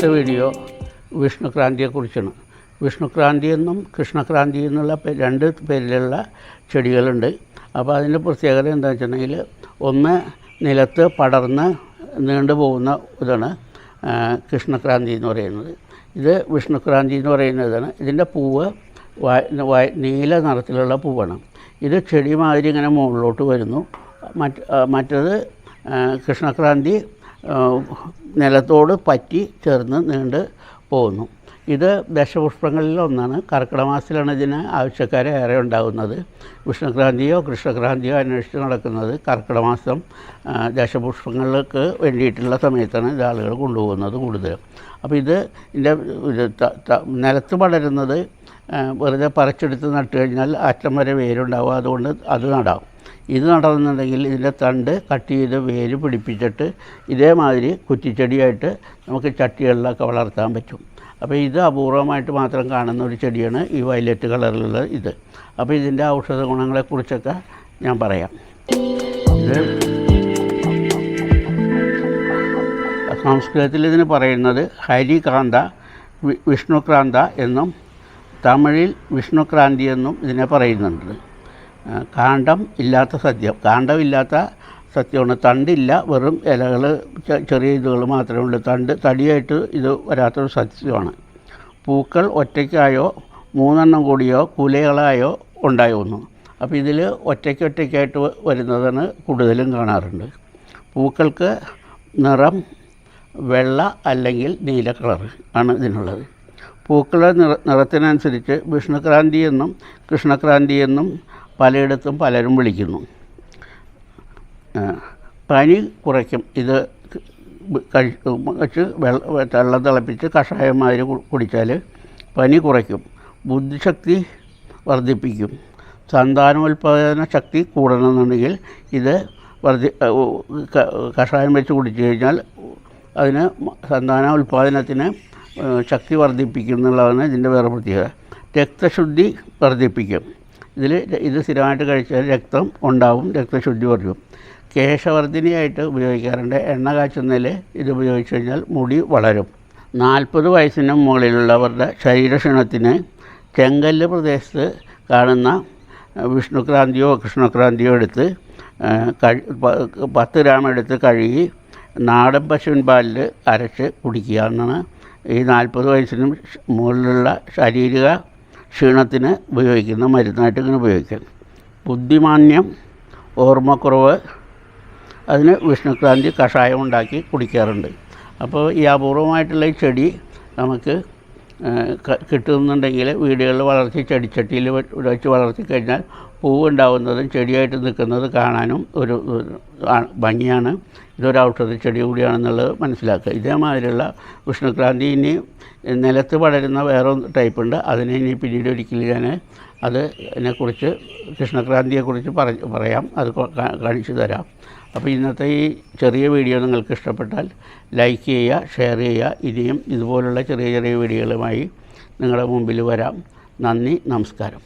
അടുത്ത വീഡിയോ വിഷ്ണുക്രാന്തിയെക്കുറിച്ചാണ്. വിഷ്ണുക്രാന്തി എന്നും കൃഷ്ണക്രാന്തി എന്നുള്ള രണ്ട് പേരിലുള്ള ചെടികളുണ്ട്. അപ്പോൾ അതിന്റെ പ്രത്യേകത എന്താ വെച്ചിട്ടുണ്ടെങ്കിൽ ഒന്ന് നിലത്ത് പടർന്ന് നീണ്ടു പോകുന്ന ഇതാണ് കൃഷ്ണക്രാന്തി എന്ന് പറയുന്നത്. ഇത് വിഷ്ണുക്രാന്തി എന്ന് പറയുന്നതാണ് ഇതിന്റെ പൂവ് നീല നിറത്തിലുള്ള പൂവാണ്. ഇത് ചെടി മാതിരി ഇങ്ങനെ മുകളിലോട്ട് വരുന്നു. മറ്റ് മറ്റത് കൃഷ്ണക്രാന്തി നിലത്തോട് പറ്റി ചേർന്ന് നീണ്ട് പോകുന്നു ഇത് ദശപുഷ്പങ്ങളിൽ ഒന്നാണ്. കർക്കിടമാസത്തിലാണ് ഇതിന് ആവശ്യക്കാരെ ഏറെ ഉണ്ടാകുന്നത് വിഷ്ണുക്രാന്തിയോ കൃഷ്ണക്രാന്തിയോ അന്വേഷിച്ച് നടക്കുന്നത് കർക്കിടമാസം ദശപുഷ്പങ്ങൾക്ക് വേണ്ടിയിട്ടുള്ള സമയത്താണ് ഇത് ആളുകൾ കൊണ്ടുപോകുന്നത് കൂടുതലും അപ്പോൾ ഇത് ഇതിന്റെ നിലത്ത് പടരുന്നത് വെറുതെ പറിച്ചെടുത്ത് നട്ടുകഴിഞ്ഞാൽ അറ്റം വരെ വേരുണ്ടാവും. അതുകൊണ്ട് അത് നടാം. ഇത് നടന്നുണ്ടെങ്കിൽ ഇതിന്റെ തണ്ട് കട്ട് ചെയ്ത് വേര് പിടിപ്പിച്ചിട്ട് ഇതേമാതിരി കുറ്റിച്ചെടിയായിട്ട് നമുക്ക് ചട്ടികളിലൊക്കെ വളർത്താൻ പറ്റും. അപ്പോൾ ഇത് അപൂർവമായിട്ട് മാത്രം കാണുന്ന ഒരു ചെടിയാണ് ഈ വയലറ്റ് കളറിലുള്ള ഇത്. അപ്പോൾ ഇതിന്റെ ഔഷധ ഗുണങ്ങളെക്കുറിച്ചൊക്കെ ഞാൻ പറയാം. ഇത് സംസ്കൃതത്തിൽ ഇതിന് പറയുന്നത് ഹരികാന്ത വിഷ്ണുക്രാന്ത എന്നും തമിഴിൽ വിഷ്ണുക്രാന്തി എന്നും ഇതിനെ പറയുന്നുണ്ട്. ആ, കാണ്ഡം ഇല്ലാത്ത സദ്യം. കാണ്ഡമില്ലാത്ത സത്യമാണ് തണ്ടില്ല വെറും ഇലകൾ ചെറിയ ഇതുകൾ മാത്രമേ ഉള്ളൂ. തണ്ട് തടിയായിട്ട് ഇത് വരാത്തൊരു സത്യമാണ് പൂക്കൾ ഒറ്റയ്ക്കായോ മൂന്നെണ്ണം കൂടിയോ കുലകളായോ ഉണ്ടായിരുന്നു അപ്പോൾ ഇതിൽ ഒറ്റയ്ക്ക് ഒറ്റയ്ക്കായിട്ട് വരുന്നതാണ് കൂടുതലും കാണാറുണ്ട്. പൂക്കൾക്ക് നിറം വെള്ള അല്ലെങ്കിൽ നീല കളർ ആണ് ഇതിനുള്ളത്. പൂക്കളുടെ നിറ നിറത്തിനനുസരിച്ച് വിഷ്ണുക്രാന്തി എന്നും കൃഷ്ണക്രാന്തി എന്നും പലയിടത്തും പലരും വിളിക്കുന്നു. പനി കുറയ്ക്കും. ഇത് കഴിച്ച് വെള്ളം വെള്ളം തിളപ്പിച്ച് കഷായം മാതിരി കുടിച്ചാൽ പനി കുറയ്ക്കും. ബുദ്ധിശക്തി വർദ്ധിപ്പിക്കും. സന്താനോൽപാദന ശക്തി കൂടണമെന്നുണ്ടെങ്കിൽ ഇത് വർദ്ധി കഷായം വെച്ച് കുടിച്ചു കഴിഞ്ഞാൽ അതിന് സന്താന ഉൽപാദനത്തിന് ശക്തി വർദ്ധിപ്പിക്കും എന്നുള്ളതാണ് ഇതിന്റെ വേറെ പ്രത്യേകത. രക്തശുദ്ധി വർദ്ധിപ്പിക്കും. ഇതിൽ ഇത് സ്ഥിരമായിട്ട് കഴിച്ചാൽ രക്തം ഉണ്ടാവും രക്തശുദ്ധി വർദ്ധിക്കും കേശവർദ്ധിനിയായിട്ട് ഉപയോഗിക്കാറുണ്ട്. എണ്ണ കാച്ചുന്നതിൽ ഇത് ഉപയോഗിച്ച് കഴിഞ്ഞാൽ മുടി വളരും. നാൽപ്പത് വയസ്സിന് മുകളിലുള്ളവരുടെ ശരീരക്ഷീണത്തിന് ചെങ്കല്ല് പ്രദേശത്ത് കാണുന്ന വിഷ്ണുക്രാന്തിയോ കൃഷ്ണക്രാന്തിയോ എടുത്ത് കഴി പത്ത് ഗ്രാം എടുത്ത് കഴുകി നാടൻ പശുവിൻ പാലിൽ അരച്ച് കുടിക്കുക എന്നാണ് ഈ നാൽപ്പത് വയസ്സിനും മുകളിലുള്ള ശാരീരിക ക്ഷീണത്തിന് ഉപയോഗിക്കുന്ന മരുന്നായിട്ട് ഇങ്ങനെ ഉപയോഗിക്കാം ബുദ്ധിമാന്യം ഓർമ്മക്കുറവ് അതിന് വിഷ്ണുക്രാന്തി കഷായം ഉണ്ടാക്കി കുടിക്കാറുണ്ട്. അപ്പോൾ ഈ അപൂർവമായിട്ടുള്ള ഈ ചെടി നമുക്ക് കിട്ടുന്നുണ്ടെങ്കിൽ വീടുകളിൽ വളർത്തി ചെടിച്ചട്ടിയിൽ വെച്ച് വളർത്തി കഴിഞ്ഞാൽ പൂവുണ്ടാവുന്നതും ചെടിയായിട്ട് നിൽക്കുന്നത് കാണാനും ഒരു ഭംഗിയാണ്. ഇതൊരു ഔഷധ ചെടി കൂടിയാണെന്നുള്ളത് മനസ്സിലാക്കുക. ഇതേമാതിരിയുള്ള ഉഷ്ണക്രാന്തി ഇനി നിലത്ത് വളരുന്ന വേറെ ടൈപ്പ് ഉണ്ട് അതിനെ ഇനി പിന്നീട് ഒരിക്കലും ഞാൻ അത് അതിനെക്കുറിച്ച് കൃഷ്ണക്രാന്തിയെക്കുറിച്ച് പറ പറയാം. അത് കാണിച്ചു തരാം. അപ്പോൾ ഇന്നത്തെ ഈ ചെറിയ വീഡിയോ നിങ്ങൾക്ക് ഇഷ്ടപ്പെട്ടാൽ ലൈക്ക് ചെയ്യുക ഷെയർ ചെയ്യുക. ഇനിയും ഇതുപോലുള്ള ചെറിയ ചെറിയ വീഡിയോകളുമായി നിങ്ങളുടെ മുമ്പിൽ വരാം. നന്ദി നമസ്കാരം.